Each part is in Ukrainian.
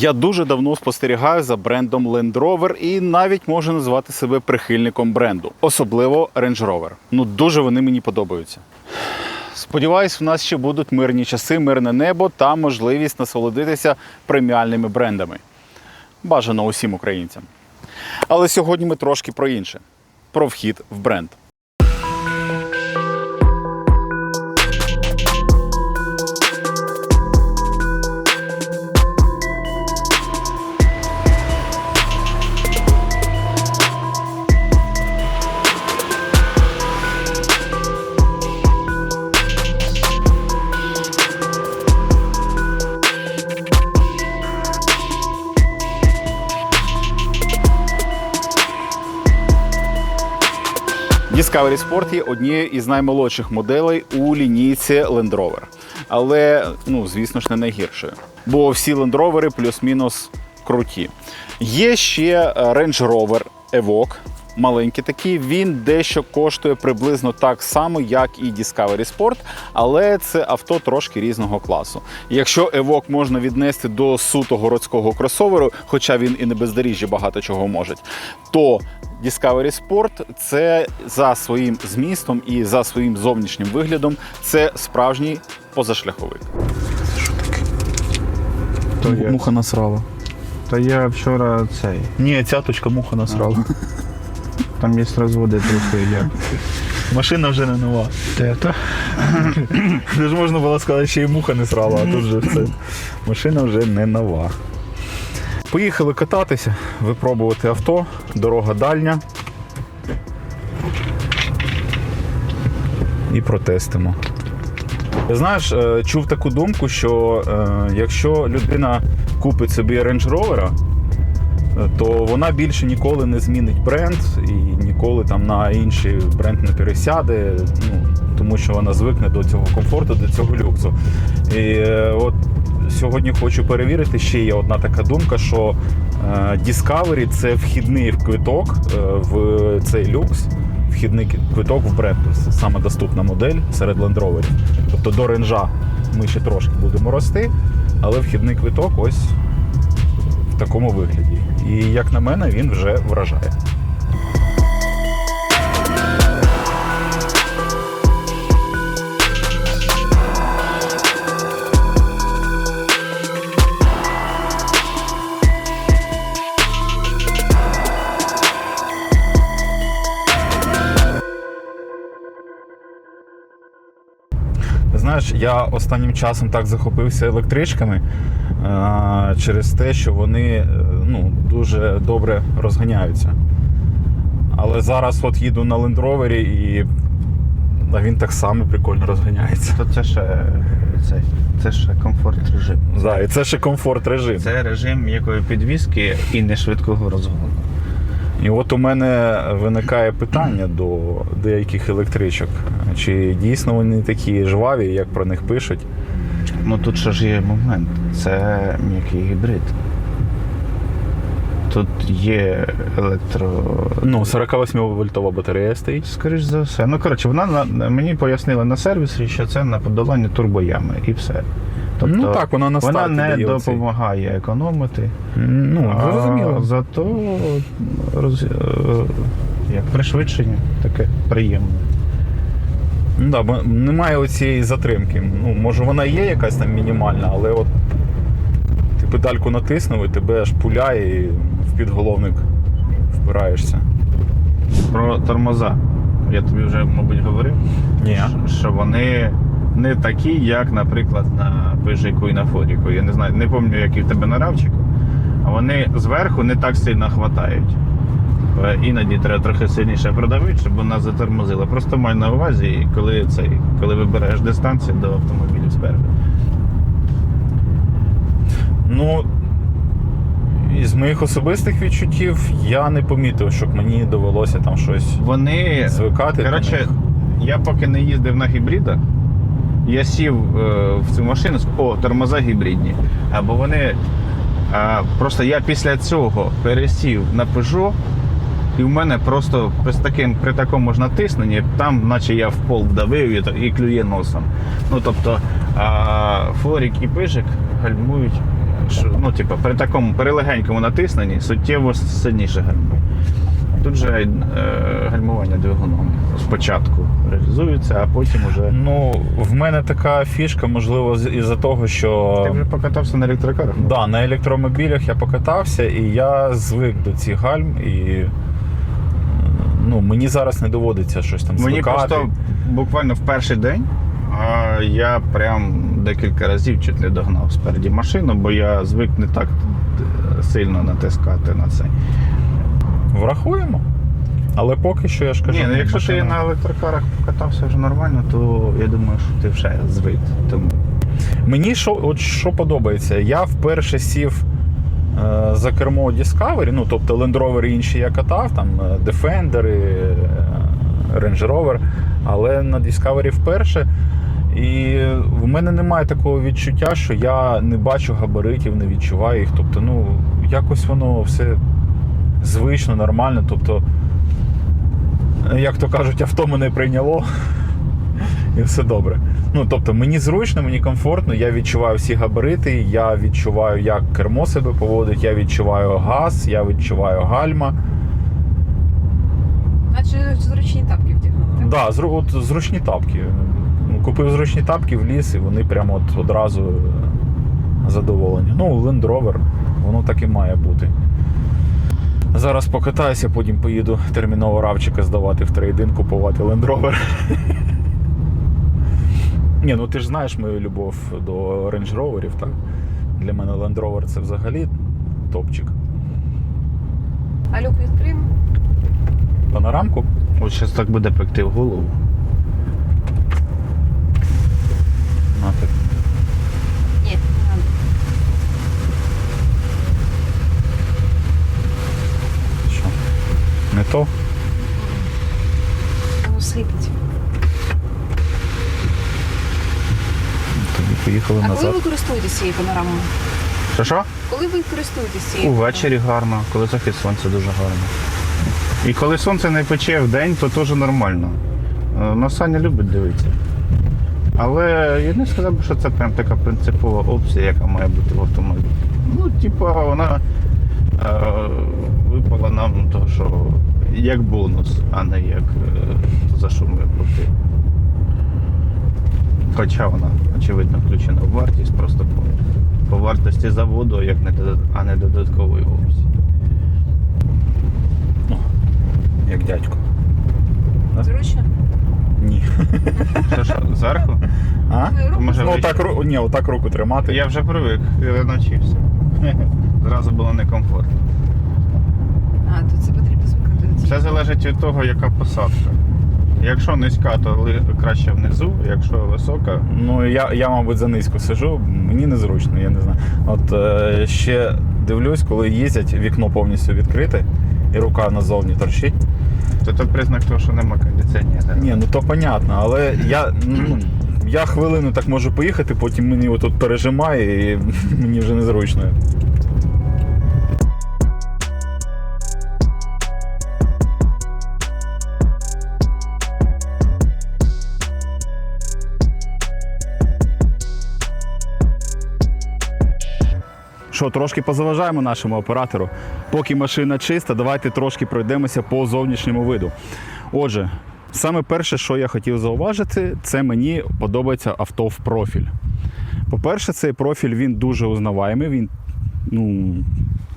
Я дуже давно спостерігаю за брендом Land Rover і навіть можу назвати себе прихильником бренду, особливо Range Rover. Ну дуже вони мені подобаються. Сподіваюсь, в нас ще будуть мирні часи, мирне небо та можливість насолодитися преміальними брендами. Бажано усім українцям. Але сьогодні ми трошки про інше: про вхід в бренд. Discovery Sport є однією із наймолодших моделей у лінійці Land Rover. Але, ну, звісно ж, не найгіршою. Бо всі Land Rover плюс-мінус круті. Є ще е, Range Rover Evoque, маленький такий. Він дещо коштує приблизно так само, як і Discovery Sport, але це авто трошки різного класу. Якщо Evoque можна віднести до суто городського кросоверу, хоча він і не бездоріжжя багато чого може, то Discovery Sport це за своїм змістом і за своїм зовнішнім виглядом це справжній позашляховик. То я, Муха насрала. то я вчора цей. Ні, цяточка муха насрала. Там є розводи трохи я. Машина вже не нова. Те, то. Ж можна було сказати, що і муха не срала, а тут же все. Машина вже не нова. Поїхали кататися, випробувати авто, дорога дальня. І протестимо. Знаєш, е, чув таку думку, що е, якщо людина купить собі Range Rover, то вона більше ніколи не змінить бренд і ніколи там на інший бренд не пересяде, ну, тому що вона звикне до цього комфорту, до цього люксу. І е, от сьогодні хочу перевірити, ще є одна така думка, що е, Discovery це вхідний квиток е, в цей люкс. Вхідний квиток в бренд, саме доступна модель серед Rover. Тобто до ренжа ми ще трошки будемо рости, але вхідний квиток ось в такому вигляді. І як на мене, він вже вражає. Знаєш, я останнім часом так захопився електричками через те, що вони е, ну, дуже добре розганяються. Але зараз от їду на Rover і він так само прикольно розганяється. То це ще цей. Це ще комфорт режим. Да, і це ще комфорт режим. Це режим м'якої підвіски і не швидкого розгону. І от у мене виникає питання до деяких електричок. Чи дійсно вони такі жваві, як про них пишуть? Ну тут ще ж є момент. Це м'який гібрид. Тут є електро. Ну, 48 вольтова батарея стоїть. Скоріш за все. Ну, коротше, вона на, мені пояснила на сервісі, що це на подолання турбоями і все. Тобто, Ну так, вона на вона не дає оцей. допомагає економити. Ну, а зрозуміло. Зато роз, е, як пришвидшення таке приємне. Ну, да, бо немає оцієї затримки. Ну, може вона є якась там мінімальна, але от педальку натиснув і тебе аж пуляє і в підголовник впираєшся. Про тормоза. Я тобі вже, мабуть, говорив, Ні. що вони не такі, як, наприклад, на пижику і на форіку. Я не знаю, не пам'ятаю, які в тебе на равчику, а вони зверху не так сильно хватають. Іноді треба трохи сильніше продавити, щоб вона затормозила. Просто май на увазі, коли цей, коли вибираєш дистанцію до автомобілів спереду. Ну, із моїх особистих відчуттів я не помітив, щоб мені довелося там щось Вони звикати. Коротше, я поки не їздив на гібридах, я сів е, в цю машину, о, тормоза гібридні. Або вони. Е, просто я після цього пересів на Peugeot, і в мене просто при, таким, при такому ж натисненні, там, наче я в пол вдавив і, і клює носом. Ну тобто, е, Форік і Пижик гальмують що, ну, типу, при такому перелегенькому натисненні суттєво сильніше гальмує. Тут же е, гальмування двигуном спочатку реалізується, а потім уже. Ну, в мене така фішка, можливо, з- із-за того, що. Ти вже покатався на електрокарах? Да, на електромобілях я покатався, і я звик до цих гальм, і ну, мені зараз не доводиться щось там Мені звикати. просто буквально в перший день а, я прям декілька разів чуть не догнав спереді машину, бо я звик не так е, сильно натискати на це. Врахуємо. Але поки що я ж кажу. Ні, ну якщо ти на електрокарах покатався вже нормально, то я думаю, що ти вже звик. Тому Мені що, от що подобається, я вперше сів е, за кермо Discovery, ну тобто Land Rover інші я катав, там е, Defender, е, Range Rover, але на Discovery вперше. І в мене немає такого відчуття, що я не бачу габаритів, не відчуваю їх. Тобто, ну, якось воно все звично, нормально. Тобто, як то кажуть, авто мене прийняло і все добре. Ну, тобто, мені зручно, мені комфортно, я відчуваю всі габарити, я відчуваю, як кермо себе поводить, я відчуваю газ, я відчуваю гальма. Наче зручні тапки вдягнули. так? Да, зру, от, зручні тапки. Купив зручні тапки в ліс, і вони прямо от одразу е, задоволені. Ну, Land Rover, воно так і має бути. Зараз покатаюся, потім поїду терміново равчика здавати в трейдин, купувати Land Rover. Ні, ну ти ж знаєш мою любов до Range Roverів, так? Для мене Land Rover це взагалі топчик. А люк відкриємо? Панорамку. от зараз так буде пекти в голову. На, так. Ні, не надо. Що? Не то? Воно сліпить. Тоді поїхали А коли назад. ви користуєтесь цією панорамою? Що що? Коли ви користуєтесь цією Увечері гарно, коли захід сонця дуже гарно. І коли сонце не пече в день, то теж нормально. Е, Саня любить дивитися. Але я не сказав би, що це прям така принципова опція, яка має бути в автомобілі. Ну, типа, вона е, випала нам то, що як бонус, а не як е, за що ми платили. Хоча вона, очевидно, включена в вартість, просто по, по вартості заводу, як не, а не додаткової опції. Ну, як дядько. Зручно? Ні. Що, що, зверху? А? Може, Ну, вище? так, ру- ні, отак руку тримати. Я вже привик, я навчився. Зразу було некомфортно. А, то це потрібно звикнути до Все залежить від того, яка посадка. Якщо низька, то ли- краще внизу, якщо висока, Ну, я, я, мабуть, за низько сижу, мені незручно, я не знаю. От е, ще дивлюсь, коли їздять, вікно повністю відкрите, і рука назовні торчить. То це признак того, що нема кондиціонера. Ні, ну то понятно, але я, ну, я хвилину так можу поїхати, потім мені отут пережимає і мені вже незручно. Що, трошки позаважаємо нашому оператору. Поки машина чиста, давайте трошки пройдемося по зовнішньому виду. Отже, саме перше, що я хотів зауважити, це мені подобається авто в профіль. По-перше, цей профіль він дуже узнаваємий, він ну,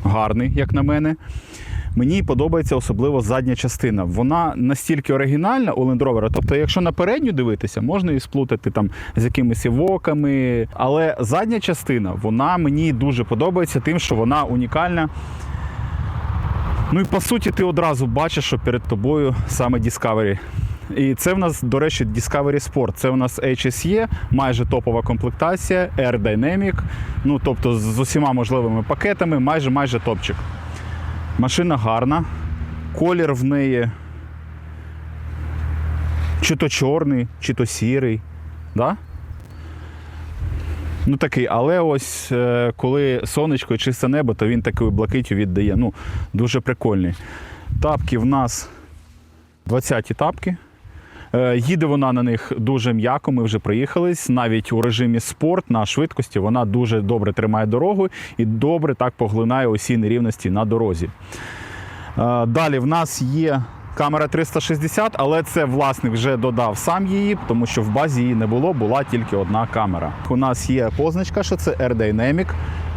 гарний, як на мене. Мені подобається особливо задня частина. Вона настільки оригінальна у Land Rover, тобто, якщо на передню дивитися, можна її сплутати там з якимись івоками. Але задня частина, вона мені дуже подобається тим, що вона унікальна. Ну і по суті, ти одразу бачиш, що перед тобою саме Discovery. І це в нас, до речі, Discovery Sport. Це у нас HSE, майже топова комплектація, Air Dynamic, ну тобто з усіма можливими пакетами, майже майже топчик. Машина гарна, колір в неї чи то чорний, чи то сірий. Да? Ну такий, але ось е, коли сонечко і чисте небо, то він такою блакитю віддає. Ну, дуже прикольний. Тапки в нас 20-ті тапки. Е, Їде вона на них дуже м'яко. Ми вже приїхались. Навіть у режимі спорт на швидкості вона дуже добре тримає дорогу і добре так поглинає усі нерівності на дорозі. Е, Далі в нас є камера 360, але це власник вже додав сам її, тому що в базі її не було, була тільки одна камера. У нас є позначка, що це Air Dynamic,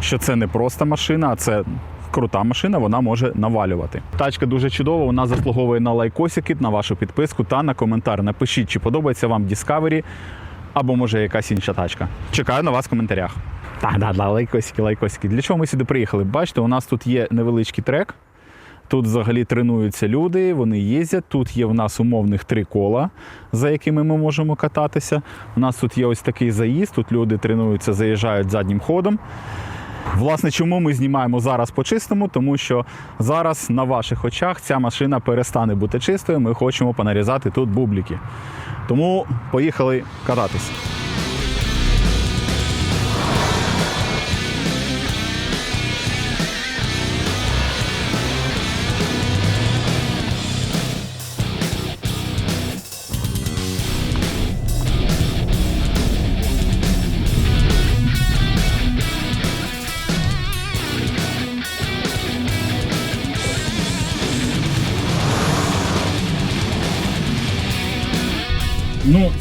що це не просто машина, а це. Крута машина, вона може навалювати. Тачка дуже чудова, вона заслуговує на лайкосики, на вашу підписку та на коментар. Напишіть, чи подобається вам Discovery або може якась інша тачка. Чекаю на вас в коментарях. Так, да, да, лайкосики, лайкосики. Для чого ми сюди приїхали? Бачите, у нас тут є невеличкий трек. Тут взагалі тренуються люди, вони їздять. Тут є в нас умовних три кола, за якими ми можемо кататися. У нас тут є ось такий заїзд, тут люди тренуються, заїжджають заднім ходом. Власне, чому ми знімаємо зараз по чистому? Тому що зараз на ваших очах ця машина перестане бути чистою. Ми хочемо понарізати тут бубліки. Тому поїхали кататися.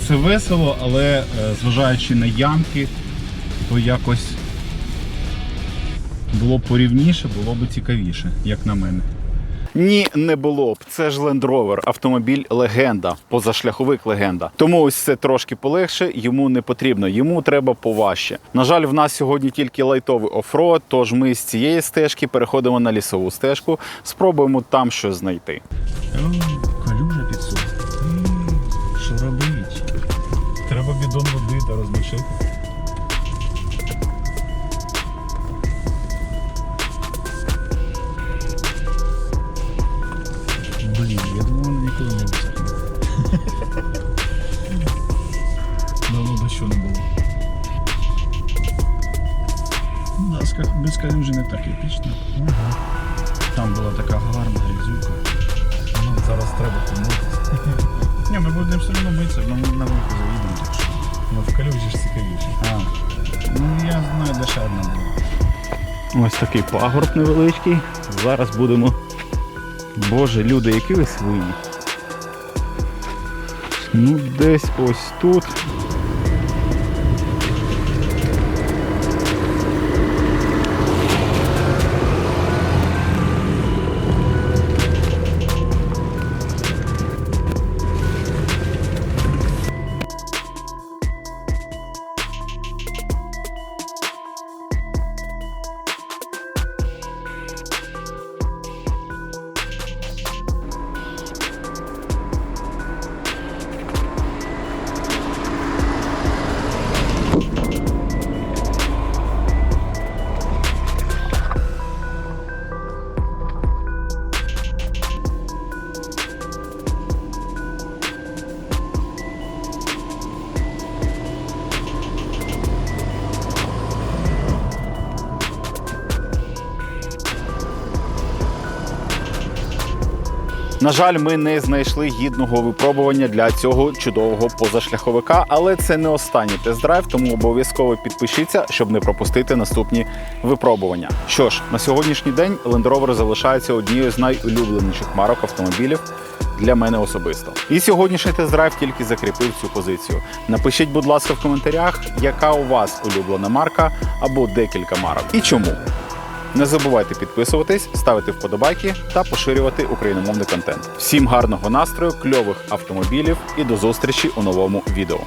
Це весело, але е, зважаючи на ямки, то якось було б порівніше, було б цікавіше, як на мене. Ні, не було б. Це ж Land Rover, автомобіль легенда, позашляховик легенда. Тому ось це трошки полегше, йому не потрібно, йому треба поважче. На жаль, в нас сьогодні тільки лайтовий оффроад, тож ми з цієї стежки переходимо на лісову стежку, спробуємо там щось знайти. Води та. Блін, я думаю, вона ніколи не висохне. Давно дощу не було. Ну, да, ска- без калюжі не так епічно. Там була така гарна грязюка. Ну, зараз треба помитися. Ні, ми будемо все одно митися, ми на вулику заїдемо. Ну, в калюжі ж цікавіше. А, ну я знаю, де ще одна була. Ось такий пагорб невеличкий. Зараз будемо. Боже, люди, які ви свині. Ну, десь ось тут. На жаль, ми не знайшли гідного випробування для цього чудового позашляховика, але це не останній тест-драйв, тому обов'язково підпишіться, щоб не пропустити наступні випробування. Що ж, на сьогоднішній день Land Rover залишається однією з найулюбленіших марок автомобілів. Для мене особисто. І сьогоднішній тест-драйв тільки закріпив цю позицію. Напишіть, будь ласка, в коментарях, яка у вас улюблена марка або декілька марок. І чому. Не забувайте підписуватись, ставити вподобайки та поширювати україномовний контент. Всім гарного настрою, кльових автомобілів і до зустрічі у новому відео.